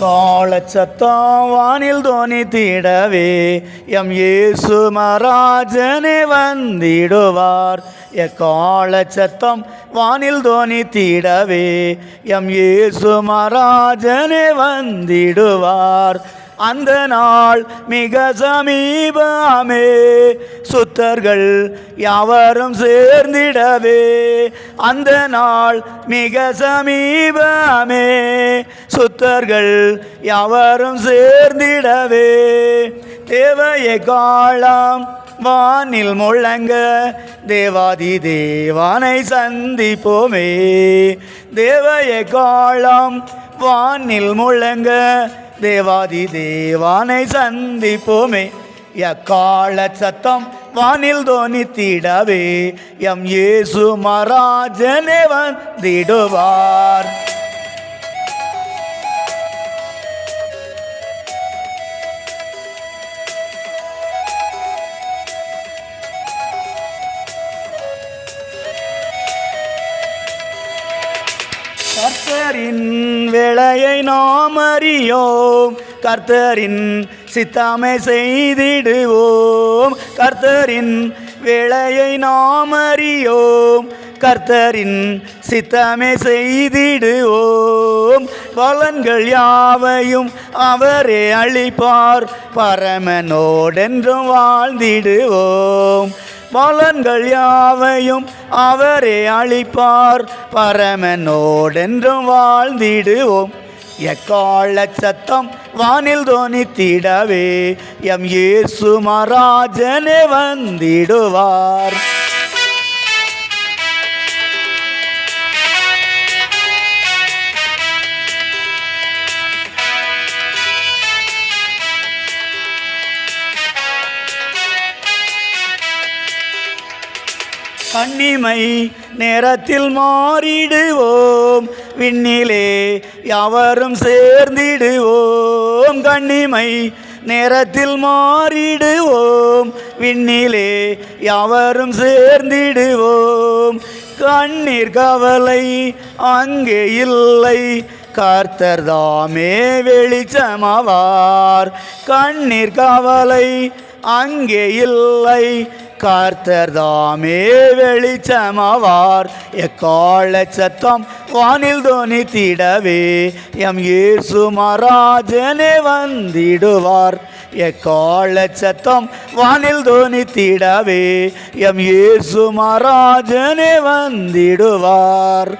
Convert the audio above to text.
கால வானில் தோனி தீடவே எம் இயேசு மராஜனே வந்திடுவார். எக்கால வானில் தோனி தீடவே எம் இயேசு மராஜனே வந்திடுவார். அந்த நாள் மிக சமீபமே சுத்தர்கள் யாவரும் சேர்ந்திடவே. அந்த நாள் மிக சமீபமே சுத்தர்கள் யாவரும் சேர்ந்திடவே. தேவையை காலம் வானில் முழங்க. தேவாதி தேவானை சந்திப்போமே. தேவையை காலம் வானில் முழங்க. தேவாதி தேவானை சந்திப்போமே. எக்கால சத்தம் வானில் தோனித்திடவே எம் இயேசு மராஜனே வந்திடுவார். கர்த்தரின் வேளையை நாம் அறியோம். கர்த்தரின் சித்தாமை செய்திடுவோம். கர்த்தரின் வேளையை நாம் அறியோம். கர்த்தரின் சித்தமே செய்திடுவோம். பலன்கள் யாவையும் அவரே அளிப்பார் பரமனோடென்றும் வாழ்ந்திடுவோம். பலன்கள் யாவையும் அவரே அளிப்பார். பரமனோடென்றும் வாழ்ந்திடுவோம். எக்கால சத்தம் வானில் தோனித்திடவே எம் இயேசு மராஜனே வந்திடுவார். கண்ணிமை நேரத்தில் மாறிடுவோம். விண்ணிலே யாவரும் சேர்ந்திடுவோம். கண்ணிமை நேரத்தில் மாறிடுவோம். விண்ணிலே யாவரும் சேர்ந்திடுவோம். கண்ணீர் கவலை அங்கே இல்லை. கர்த்தர் தாமே வெளிச்சமாவார். கண்ணீர் கவலை அங்கே இல்லை. கர்த்தர் தாமே வெளிச்சமாவார். எக்கால சத்தம் வானில் தோனித்திடவே எம் இயேசு மராஜனே வந்திடுவார். எக்கால சத்தம் வானில் தோனித்திடவே எம் இயேசு மராஜனே வந்திடுவார்.